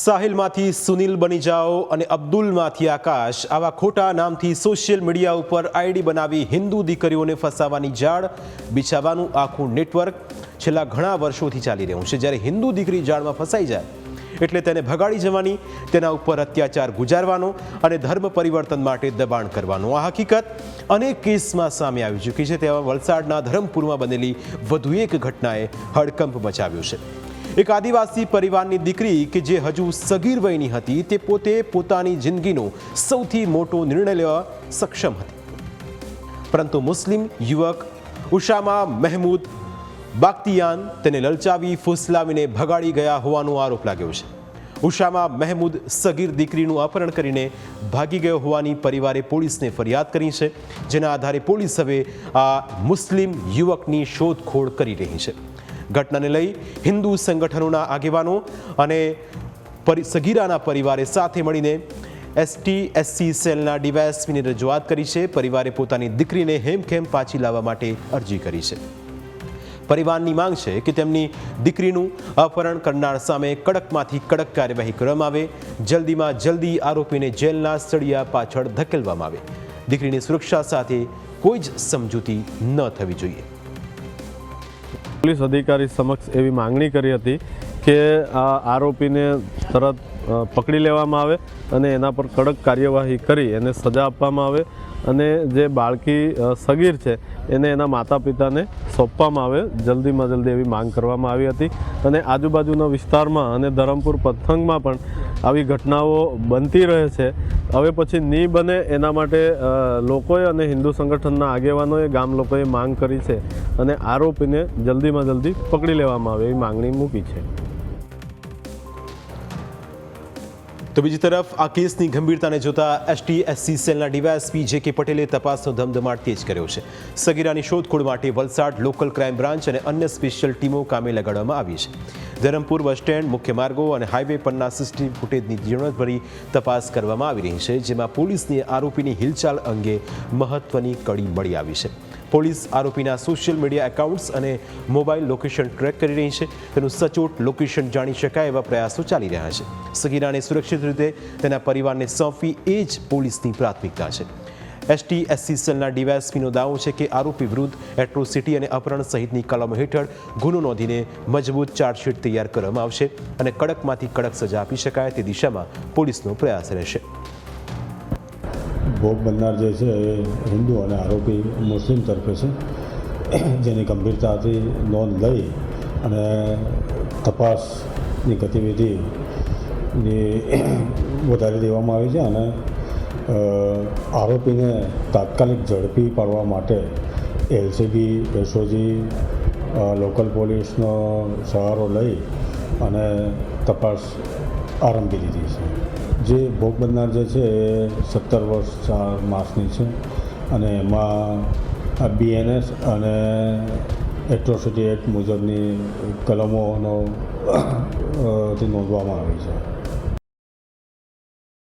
સાહિલમાંથી સુનિલ બની જાઓ અને અબ્દુલમાંથી આકાશ. આવા ખોટા નામથી સોશિયલ મીડિયા ઉપર આઈડી બનાવી હિન્દુ દીકરીઓને ફસાવાની જાળ બિછાવવાનું આખું નેટવર્ક છેલ્લા ઘણા વર્ષોથી ચાલી રહ્યું છે. જ્યારે હિન્દુ દીકરી જાળમાં ફસાઈ જાય, એટલે તેને ભગાડી જવાની, તેના ઉપર અત્યાચાર ગુજારવાનો અને ધર્મ પરિવર્તન માટે દબાણ કરવાનું. આ હકીકત અનેક કેસમાં સામે આવી ચૂકી છે. તેવા વલસાડના ધરમપુરમાં બનેલી વધુ એક ઘટનાએ હડકંપ મચાવ્યો છે. એક આદિવાસી પરિવારની દીકરી કે જે હજુ સગીર વયની હતી, તે પોતે પોતાની જિંદગીનો સૌથી મોટો નિર્ણય લેવા સક્ષમ હતી. પરંતુ મુસ્લિમ યુવક ઉષામા મહેમૂદ બાગતિયાન તેને લલચાવી, ફુસલાવીને ભગાડી ગયા હોવાનો આરોપ લાગ્યો છે. ઉષામા મહેમૂદ સગીર દીકરીનું અપહરણ કરીને ભાગી ગયો હોવાની પરિવારે પોલીસને ફરિયાદ કરી છે, જેના આધારે પોલીસ હવે આ મુસ્લિમ યુવકની શોધખોળ કરી રહી છે. ઘટનાને લઈ હિન્દુ સંગઠનોના આગેવાનો અને સગીરાના પરિવારે સાથે મળીને એસટી, એસસી સેલના ડીવાયએસપીની રજૂઆત કરી છે. પરિવારે પોતાની દીકરીને હેમખેમ પાછી લાવવા માટે અરજી કરી છે. પરિવારની માંગ છે કે તેમની દીકરીનું અપહરણ કરનાર સામે કડકમાંથી કડક કાર્યવાહી કરવામાં આવે. જલ્દીમાં જલ્દી આરોપીને જેલના સળિયા પાછળ ધકેલવામાં આવે. દીકરીની સુરક્ષા સાથે કોઈ જ સમજૂતી ન થવી જોઈએ. પોલીસ અધિકારી સમક્ષ એવી માંગણી કરી હતી કે આ આરોપીને તરત પકડી લેવામાં આવે અને એના પર કડક કાર્યવાહી કરી, એને સજા આપવામાં આવે અને જે બાળકી સગીર છે, એને એના માતા પિતાને સોંપવામાં આવે, જલ્દીમાં જલ્દી એવી માંગ કરવામાં આવી હતી. અને આજુબાજુના વિસ્તારમાં અને ધરમપુર પથંગમાં પણ આવી ઘટનાઓ બનતી રહે છે. હવે પછી નહીં બને એના માટે લોકોએ અને હિન્દુ સંગઠનના આગેવાનોએ ગામ લોકોએ માંગ કરી છે અને આરોપીને જલ્દીમાં જલ્દી પકડી લેવામાં આવે એવી માંગણી મૂકી છે. તો બીજી તરફ, આ કેસની ગંભીરતાને જોતા એસટી, એસસી સેલના ડીવાયએસપી જે કે પટેલે તપાસનો ધમધમાટ તેજ કર્યો છે. સગીરાની શોધખોળ માટે વલસાડ લોકલ ક્રાઇમ બ્રાન્ચ અને અન્ય સ્પેશિયલ ટીમો કામે લગાડવામાં આવી છે. ધરમપુર બસ સ્ટેન્ડ, મુખ્ય માર્ગો અને હાઈવે પરના સીસીટીવી ફૂટેજની ઝીણવટભરી તપાસ કરવામાં આવી રહી છે, જેમાં પોલીસની આરોપીની હિલચાલ અંગે મહત્વની કડી મળી આવી છે. પોલીસ આરોપીના સોશિયલ મીડિયા એકાઉન્ટ્સ અને મોબાઈલ લોકેશન ટ્રેક કરી રહી છે, તેનું સચોટ લોકેશન જાણી શકાય એવા પ્રયાસો ચાલી રહ્યા છે. સગીરાને સુરક્ષિત રીતે તેના પરિવારને સોંપવી એ જ પોલીસની પ્રાથમિકતા છે. એસટી, એસસી સેલના ડીવાયએસપીનો દાવો છે કે આરોપી વિરુદ્ધ એટ્રોસિટી અને અપહરણ સહિતની કલમો હેઠળ ગુનો નોંધીને મજબૂત ચાર્જશીટ તૈયાર કરવામાં આવશે અને કડકમાંથી કડક સજા આપી શકાય તે દિશામાં પોલીસનો પ્રયાસ રહેશે. ભોગ બનનાર જે છે એ હિન્દુ અને આરોપી મુસ્લિમ તરફે છે. જેની ગંભીરતાથી નોંધ લઈ અને તપાસની ગતિવિધિ વધારી દેવામાં આવી છે અને આરોપીને તાત્કાલિક ઝડપી પાડવા માટે એલસીબી એસઓજી લોકલ પોલીસનો સહારો લઈ અને તપાસ આરંભી દીધી છે. જે ભોગ બનનાર જે છે એ સત્તર વર્ષ ચાર માસની છે અને એમાં બીએનએસ અને એટ્રોસિટી એક્ટ મુજબની કલમોનો નોંધવામાં આવી છે.